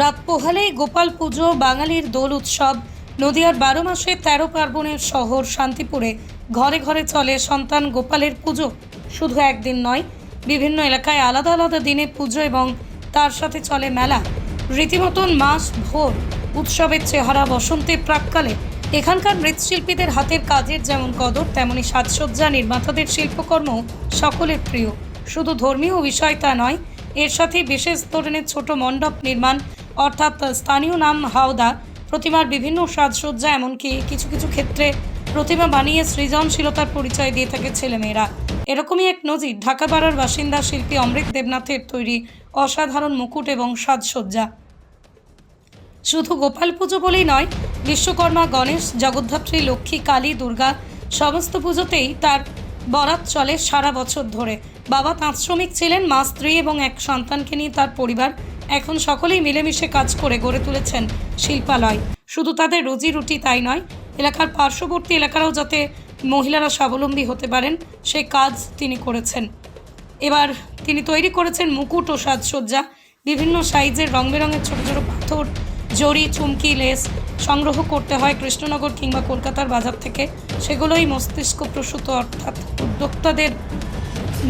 রাত পোহালেই গোপাল পুজো, বাঙালির দোল উৎসব, নদিয়ার বারো মাসে তেরো পার্বণের শহর শান্তিপুরে ঘরে ঘরে চলে সন্তান গোপালের পুজো। শুধু একদিন নয়, বিভিন্ন এলাকায় আলাদা আলাদা দিনে পুজো এবং তার সাথে চলে মেলা। রীতিমতন মাস ভোর, উৎসবের চেহারা বসন্তের প্রাককালে। এখানকার মৃৎশিল্পীদের হাতের কাজের যেমন কদর, তেমনি সাজসজ্জা নির্মাতাদের শিল্পকর্ম সকলের প্রিয়। শুধু ধর্মীয় বিষয় তা নয়, এর সাথে বিশেষ ধরনের ছোট মণ্ডপ নির্মাণ অর্থাৎ স্থানীয় নাম হাওদা, প্রতিমার বিভিন্ন সাজসজ্জা, এমনকি কিছু কিছু ক্ষেত্রে প্রতিমা বানিয়ে সৃজনশীলতার পরিচয় দিয়ে থাকে ছেলেমেয়েরা। এরকমই এক নজির ঢাকাপাড়ার বাসিন্দা শিল্পী অমৃত দেবনাথের তৈরি অসাধারণ মুকুট এবং সাজসজ্জা। শুধু গোপাল পুজো বলেই নয়, বিশ্বকর্মা গণেশ জগদ্ধাত্রী, লক্ষ্মী, কালী, দুর্গা, সমস্ত পুজোতেই তার বরাত চলে সারা বছর ধরে। বাবা তাঁত শ্রমিক ছিলেন, মা স্ত্রী এবং এক সন্তানকে নিয়ে তার পরিবার এখন সকলেই মিলেমিশে কাজ করে গড়ে তুলেছেন শিল্পালয়। শুধু তাদের রুজি রুটি তাই নয়, এলাকার পার্শ্ববর্তী এলাকারাও যাতে মহিলারা স্বাবলম্বী হতে পারেন, সে কাজ তিনি করেছেন। এবার তিনি তৈরি করেছেন মুকুট ও সাজসজ্জা, বিভিন্ন সাইজের রং বেরঙের ছোট ছোট পাথর, জড়ি, চুমকি, লেস সংগ্রহ করতে হয় কৃষ্ণনগর কিংবা কলকাতার বাজার থেকে। সেগুলোই মস্তিষ্ক প্রসূত, অর্থাৎ উদ্যোক্তাদের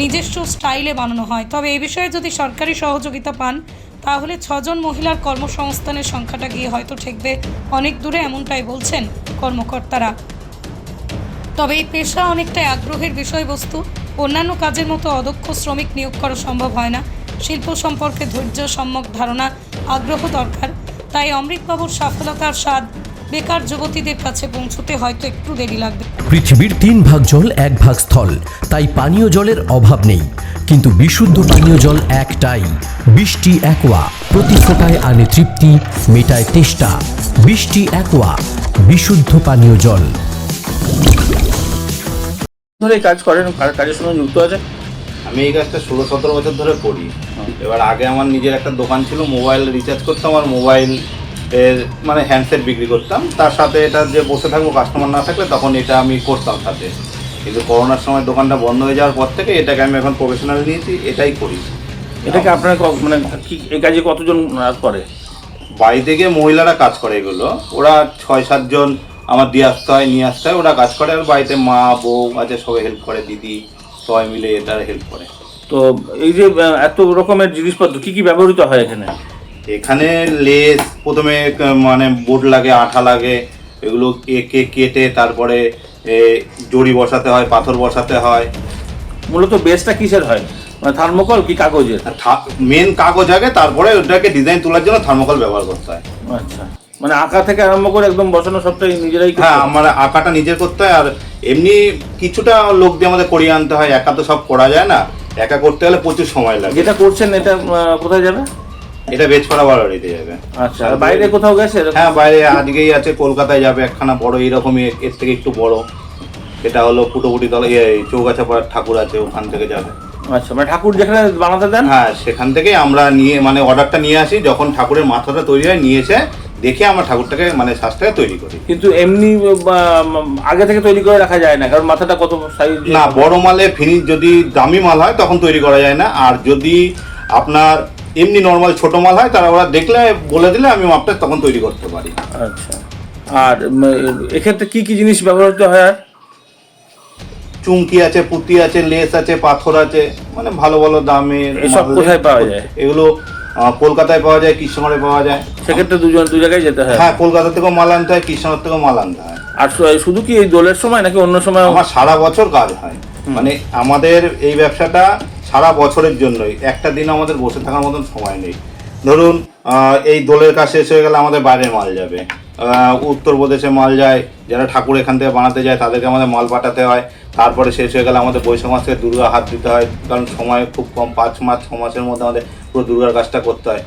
নিজস্ব স্টাইলে বানানো হয়। তবে এ বিষয়ে যদি সরকারি সহযোগিতা পান তাহলে ছজন মহিলার কর্মসংস্থানের সংখ্যাটা গিয়ে হয়তো ঠেকবে অনেক দূরে এমনটাই বলছেন কর্মকর্তারা। তবে এই পেশা অনেকটাই আগ্রহের বিষয়বস্তু। অন্যান্য কাজের মতো অদক্ষ শ্রমিক নিয়োগ করা সম্ভব হয় না। শিল্প সম্পর্কে ধৈর্য, সম্যক ধারণা, আগ্রহ দরকার। তাই অমৃতবাবুর সফলতার স্বাদ বেকার যুবতীদের কাছে পৌঁছতে হয়তো একটু দেরি লাগবে। পৃথিবীর তিন ভাগ জল এক ভাগ স্থল। তাই পানীয় জলের অভাব নেই। কিন্তু বিশুদ্ধ পানীয় জল একটাই। বৃষ্টি একোয়া। প্রতি ফোটায় আনে তৃপ্তি মেটায় তেষ্টা। বৃষ্টি একোয়া। বিশুদ্ধ পানীয় জল। ধরে কাজ করেন কার- কাজের সঙ্গে যুক্ত আছে? আমি এই কাজটা ষোলো সতেরো বছর ধরে করি। এবার আগে আমার নিজের একটা দোকান ছিল মোবাইল রিচার্জ করতাম আর মোবাইল এর মানে হ্যান্ডসেট বিক্রি করতাম। তার সাথে এটা যে বসে থাকব কাস্টমার না থাকলে তখন এটা আমি করতাম সাথে। কিন্তু করোনার সময় দোকানটা বন্ধ হয়ে যাওয়ার পর থেকে এটাকে আমি এখন প্রফেশনাল নিয়েছি এটাই করি। এটাকে আপনার ক- মানে কি এই কাজে কতজন আহ, করে? বাড়ি থেকে মহিলারা কাজ করে এগুলো। ওরা ছয় সাতজন আমার দিয়ে আসতে হয় নিয়ে আসতে হয় ওরা কাজ করে। আর বাড়িতে মা বউ আছে সবাই হেল্প করে দিদি সবাই মিলে এটা হেল্প করে। তো এই যে আহ, এত রকমের জিনিসপত্র কি কি ব্যবহৃত হয় এখানে? এখানে লেস প্রথমে মানে বোর্ড লাগে আঠা লাগে এগুলো কেকে কেটে তারপরে জড়ি বসাতে হয় পাথর বসাতে হয়। মূলত বেসটা কিসের হয়? মানে থার্মোকল কি কাগজের? মেন কাগজ আগে তারপরে ওটাকে ডিজাইন তোলার জন্য থার্মোকল ব্যবহার করতে হয়। আচ্ছা। মানে আঁকা থেকে আরম্ভ করে একদম বসানো সবটাই নিজেরাই হ্যাঁ আমার আঁকাটা নিজের করতে হয় আর এমনি কিছুটা লোক দিয়ে আমাদের করিয়ে আনতে হয় একা তো সব করা যায় না একা করতে গেলে প্রচুর সময় লাগে। যেটা করছেন এটা কোথায় যাবে? এটা বেচপাড়া বাড়িতে যাবে। আচ্ছা আর বাইরে কোথাও গেছে? হ্যাঁ বাইরে আজকেই আছে কলকাতায় যাবে একখানা বড় এইরকমই এর থেকে একটু বড়। এটা হলো পুটোপুটি তলা চৌগাছা পাড়ার ঠাকুর আছে ওখান থেকে যাবে। আচ্ছা মানে ঠাকুর যেখানে বানাতে দেন? হ্যাঁ সেখান থেকেই আমরা নিয়ে মানে অর্ডারটা নিয়ে আসি যখন ঠাকুরের মাথাটা তৈরি হয় নিয়ে এসে দেখে আমরা ঠাকুরটাকে মানে শ্বাসটাকে তৈরি করি। কিন্তু এমনি আগে থেকে তৈরি করে রাখা যায় না কারণ মাথাটা কত সাইজ না বড় মালে ফিনিশ যদি দামি মাল হয় তখন তৈরি করা যায় না। আর যদি আপনার এমনি নর্মাল ছোট মাল হয় তারা ওরা দেখলে বলে দিলে আমি মাপটা তখন তৈরি করতে পারি। আচ্ছা। আর এক্ষেত্রে কি কি জিনিস ব্যবহৃত হয় আর? চুমকি আছে পুঁতি আছে লেস আছে পাথর আছে মানে ভালো ভালো দামে এসব কোথায় পাওয়া যায়? এগুলো কলকাতায় পাওয়া যায় কৃষ্ণনগরে পাওয়া যায়। সেক্ষেত্রে দুজন দু জায়গায় যেতে হয়। হ্যাঁ কলকাতা থেকেও মাল আনতে হয় কৃষ্ণনগর থেকেও মাল আনতে হয়। আর শুধু কি এই দোলের সময় নাকি অন্য সময় আমার সারা বছর কাজ হয়। মানে আমাদের এই ব্যবসাটা সারা বছরের জন্যই। একটা দিন আমাদের বসে থাকার মতন সময় নেই। ধরুন এই দোলের কাজ শেষ হয়ে গেলে আমাদের বাইরে মাল যাবে। উত্তরপ্রদেশে মাল যায় যারা ঠাকুর এখান থেকে বানাতে যায় তাদেরকে আমাদের মাল পাঠাতে হয়। তারপরে শেষ হয়ে গেলে আমাদের বৈশাখ মাস থেকে দুর্গা হাত দিতে হয় কারণ সময় খুব কম পাঁচ মাস ছ মাসের মধ্যে আমাদের পুরো দুর্গার কাজটা করতে হয়।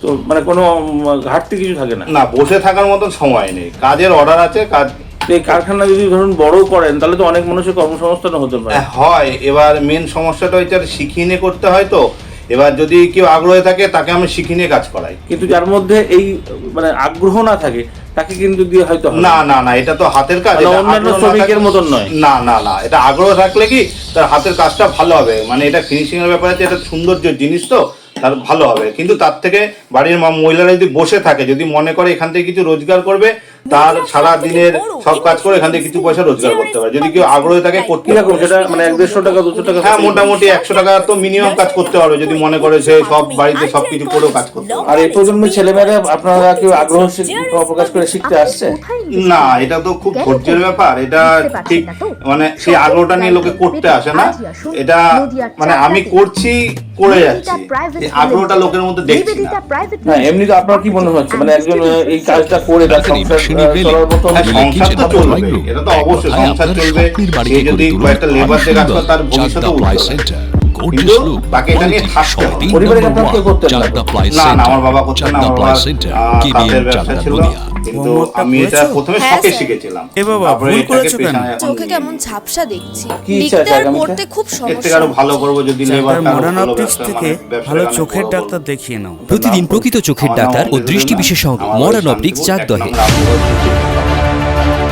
তো মানে কোনো ঘাটতি কিছু থাকে না? না বসে থাকার মতন সময় নেই। কাজের অর্ডার আছে কাজ এই কারখানা যদি ধরুন বড় করেন তাহলে তো অনেক মানুষের কর্মসংস্থান হতে পারে। হ্যাঁ, এবার মেন সমস্যাটা হচ্ছে শিখিয়ে নিয়ে করতে হয় তো। এবার যদি কেউ আগ্রহে থাকে তাকে আমি শিখিয়ে নিয়ে কাজ করাই। কিন্তু যার মধ্যে এই মানে আগ্রহ না থাকে তাকে কিন্তু দিয়ে হয়তো না। না না এটা তো হাতের কাজ। অন্যান্য শ্রমিকের মতন নয়। না না না এটা আগ্রহ থাকলে কি তার হাতের কাজটা ভালো হবে। মানে এটা ফিনিশিং এর ব্যাপারে এটা সৌন্দর্য জিনিস তো তার ভালো হবে। কিন্তু তার থেকে বাড়ির মহিলারা যদি বসে থাকে যদি মনে করে এখান থেকে কিছু রোজগার করবে তার সারা দিনের সব কাজ করে এখান থেকে কিছু পয়সা রোজগার করতে পারে। যদি কেউ আগ্রহী থাকে করতে কীরকম সেটা মানে এক দেড়শো টাকা দুশো টাকা হ্যাঁ মোটামুটি একশো টাকা তো মিনিমাম কাজ করতে পারবে যদি মনে করে সে সব বাড়িতে সবকিছু করেও কাজ করতে আর এই প্রজন্মের ছেলেমেয়েরা আপনারা কেউ আগ্রহ প্রকাশ করে শিখতে আসছে? না এটা তো খুব ধৈর্যের ব্যাপার। এটা ঠিক মানে সেই আগ্রহটা নিয়ে লোকে করতে আসে না। এটা মানে আমি করছি করে যাচ্ছি। আগ্রহটা লোকের মধ্যে দেখছি না। এমনি তো আপনার কি মনে হচ্ছে? মানে একজন এই কাজটা করে তার সংসার চলার মতো সংসার তো চলবে এটা তো অবশ্যই সংসার চলবে। সে যদি কয়েকটা লেবার দিয়ে কাজ তার ভবিষ্যতে উঠবে কিন্তু আমি এটা প্রথমে হ্যাঁ, শখে শিখেছিলাম। এ বাবা, ভুল করেছ কেন? চোখে কেমন ঝাপসা দেখছি। লিখতে আর পড়তে খুব সমস্যা আরও ভালো করব যদি লেবার মডার্ন অপটিক্স থেকে ভালো চোখের ডাক্তার দেখিয়ে নাও। প্রতিদিন প্রকৃত চোখের ডাক্তার ও দৃষ্টি বিশেষজ্ঞ। Modern optics চাকদহে।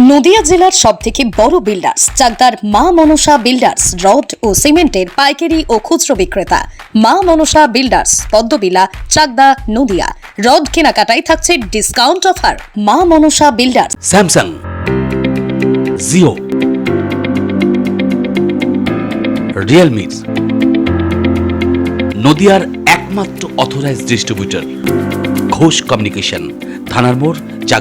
নদিয়া জেলার সব থেকে বড় বিল্ডার্স চাকদার মা মনসা বিল্ডার্স রড ও সিমেন্টের পাইকারি ও খুচরো বিক্রেতা। মা মনসা বিল্ডার্স পদ্মবিলা, চাকদা, নদিয়া। রড কেনাকাটায় থাকছে discount offer Maa Manasa builders Samsung Jio Realme নদিয়ার একমাত্র অথরাইজ ডিস্ট্রিবিউটর ঘোষ কমিউনিকেশন থানার মোড়